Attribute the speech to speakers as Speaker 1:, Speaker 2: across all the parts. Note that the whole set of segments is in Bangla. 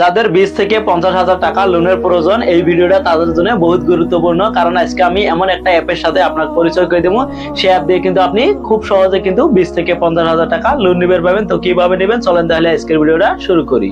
Speaker 1: যাদের বিশ থেকে পঞ্চাশ হাজার টাকা লোনের প্রয়োজন, এই ভিডিওটা তাদের জন্য বহুত গুরুত্বপূর্ণ। কারণ আজকে আমি এমন একটা অ্যাপের সাথে আপনার পরিচয় করে দেবো। সেই অ্যাপ দিয়ে কিন্তু আপনি খুব সহজে কিন্তু বিশ থেকে পঞ্চাশ হাজার টাকা লোন নিবেন পাবেন তো কীভাবে নেবেন? চলেন তাহলে আজকের ভিডিওটা শুরু করি।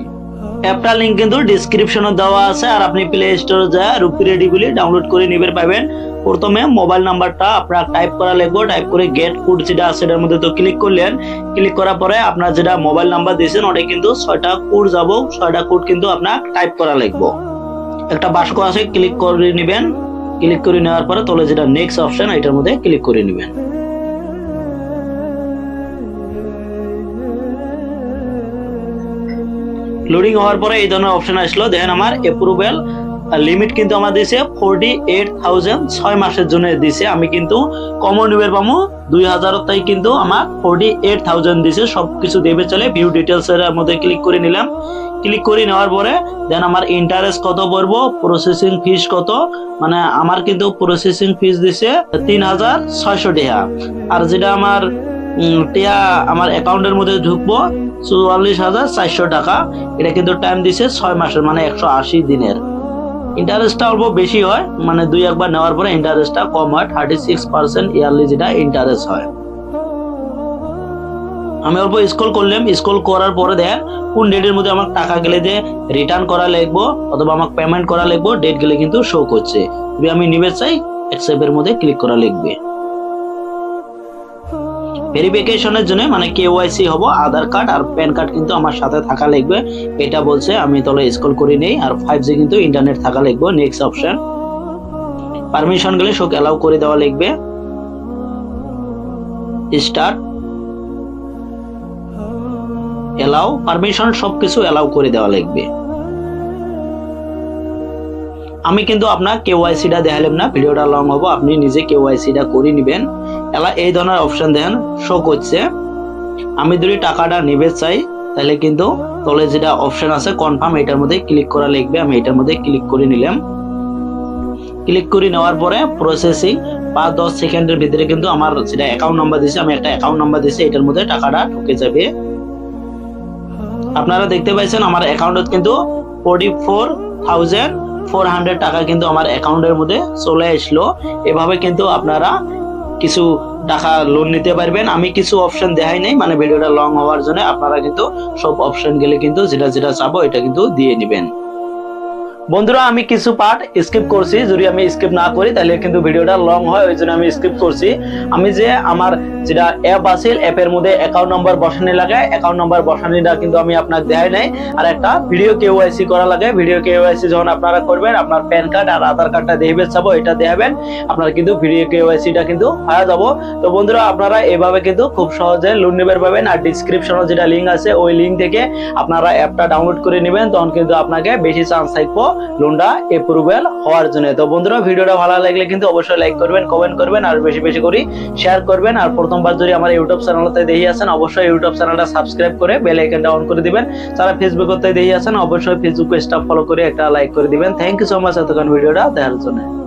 Speaker 1: অ্যাপটার লিঙ্ক কিন্তু ডিসক্রিপশনে দেওয়া আছে, আর আপনি প্লে স্টোরে যা রুপি রেডি বলে ডাউনলোড করে নিবেন পাবেন প্রথমে মোবাইল নাম্বারটা আপনার টাইপ করা লাগবে টাইপ করে গেট কোড যেটা আছে সেটার মধ্যে তো ক্লিক করলেন ক্লিক করার পরে আপনার যেটা মোবাইল নাম্বার দিয়েছেন ওটা কিন্তু ছয়টা কোড যাব, ছয়টা কোড কিন্তু আপনার টাইপ করা লাগবে। একটা বাক্স আছে ক্লিক করে নেবেন ক্লিক করে নেওয়ার পরে তলে যেটা নেক্সট অপশন এটার মধ্যে ক্লিক করে নেবেন। লোডিং হওয়ার পরে এই ধরনের অপশন আসলো দেখেন আমার অ্যাপ্রুভেল লিমিট কিন্তু আমার দিছে ফোরটি এইট থাউজেন্ড ছয় মাসের জন্য দিছে আমি কিন্তু কমন নিবের পাবো দুই হাজার, তাই কিন্তু আমার ফোরটি এইট থাউজেন্ড দিছে সব কিছু দেবে চলে ভিউ ডিটেলস এর মধ্যে ক্লিক করে নিলাম। ক্লিক করে নেওয়ার পরে দেন আমার ইন্টারেস্ট কত পড়ব? প্রসেসিং ফিস কত? মানে আমার কিন্তু প্রসেসিং ফিস দিছে তিন হাজার ছয়শো টাকা। আর যেটা আমার টিয়া আমার অ্যাকাউন্টের মধ্যে ঢুকবো, চুয়াল্লিশ হাজার চারশো টাকা। এটা কিন্তু টাইম দিছে ছয় মাসের মানে একশো আশি দিনের। ইন্টারেস্টটা অল্প বেশি হয় মানে দুই একবার নেওয়ার পরে ইন্টারেস্টটা কম হয় থার্টি সিক্স পার্সেন্ট ইয়ারলি যেটা ইন্টারেস্ট হয়। আমি অল্প স্কুল করলাম স্কুল করার পরে দেখ, কোন ডেটের মধ্যে আমার টাকা গেলে যে রিটার্ন করা লাগবো, অথবা আমার পেমেন্ট করা লাগবো ডেট গেলে কিন্তু শো করছে। যদি আমি নিবে চাই অ্যাকসেপ্টের মধ্যে ক্লিক করা লাগবে। ভেরিফিকেশনের জন্য মানে কেওয়াইসি হব, আধার কার্ড আর প্যান কার্ড কিন্তু আমার সাথে থাকা লাগবে। এটা বলছে, আমি তাহলে স্কুল করে নেই, আর ফাইভ জি কিন্তু ইন্টারনেট থাকা লাগবে নেক্সট অপশন পারমিশন গেলে শোক অ্যালাউ করে দেওয়া লাগবে। স্টার্ট এলাও পারমিশন সবকিছু এলাও করে দেওয়া লাগবে। আমি কিন্তু আপনার কেওয়াইসিটা দেখালাম না, ভিডিওটা লং হব, আপনি নিজে কেওয়াইসিটা করে নেবেন। এলা এই ধরনের অপশন দেন শো করছে। আমি যদি টাকাটা নিবে চাই, তাহলে কিন্তু তলে যেটা অপশন আছে কনফার্ম এটার মধ্যে ক্লিক করা লিখবে, আমি এটার মধ্যে ক্লিক করে নিলাম। ক্লিক করে নেওয়ার পরে প্রসেসিং পাঁচ, দশ সেকেন্ডের ভিতরে কিন্তু আমার যেটা অ্যাকাউন্ট নাম্বার দিয়েছে আমি একটা অ্যাকাউন্ট নাম্বার দিয়েছি এটার মধ্যে টাকাটা ঢুকে যাবে। আপনারা দেখতে পাইছেন, আমার অ্যাকাউন্টত কিন্তু forty four thousand four hundred টাকা কিন্তু আমার অ্যাকাউন্টের মধ্যে চলে আসলো। এভাবে কিন্তু আপনারা কিছু টাকা লোন নিতে পারবেন। আমি কিছু অপশন দেখাই নাই মানে ভিডিওটা লং হওয়ার জন্য আপনারা কিন্তু সব অপশন গেলে কিন্তু যেটা যেটা চাবো, এটা কিন্তু দিয়ে নেবেন। বন্ধুরা, আমি কিছু পার্ট স্কিপ করছি। যদি আমি স্কিপ না করি, তাহলে কিন্তু ভিডিওটা লং হয়, ওই জন্য আমি স্কিপ করছি। আমি যে আমার যেটা অ্যাপ আছে অ্যাপের মধ্যে অ্যাকাউন্ট নম্বর বসানি লাগে। অ্যাকাউন্ট নম্বর বসানিটা কিন্তু আমি আপনাকে দেখাই নাই। আর একটা ভিডিও কেওয়াইসি করা লাগে। ভিডিও কেওয়াইসি যখন আপনারা করবেন, আপনার প্যান কার্ড আর আধার কার্ডটা দেখবে চাবো, এটা দেখাবেন। আপনার কিন্তু ভিডিও কেওয়াইসিটা কিন্তু হয়ে যাব। তো বন্ধুরা, আপনারা এভাবে কিন্তু খুব সহজে লোন নেবেন, পাবেন। আর ডিসক্রিপশনে যেটা লিঙ্ক আছে, ওই লিঙ্ক থেকে আপনারা অ্যাপটা ডাউনলোড করে নেবেন। তখন কিন্তু আপনাকে বেশি চান্স থাকব। লোনটা এপ্রুভেল হওয়ার জন্য। তো বন্ধুরা, ভিডিওটা ভালো লাগলে কিন্তু অবশ্যই লাইক করবেন কমেন্ট করবেন, আর বেশি বেশি করে শেয়ার করবেন। আর প্রথমবার যদি আমার ইউটিউব চ্যানেলতে দেখি আছেন অবশ্যই ইউটিউব চ্যানেলটা সাবস্ক্রাইব করে বেল আইকনটা অন করে দিবেন। যারা ফেসবুকতে দেখি আছেন অবশ্যই ফেসবুক পেজটা ফলো করে একটা লাইক করে দিবেন। থ্যাংক ইউ সো মাচ এতক্ষণ ভিডিওটা দেখার জন্য।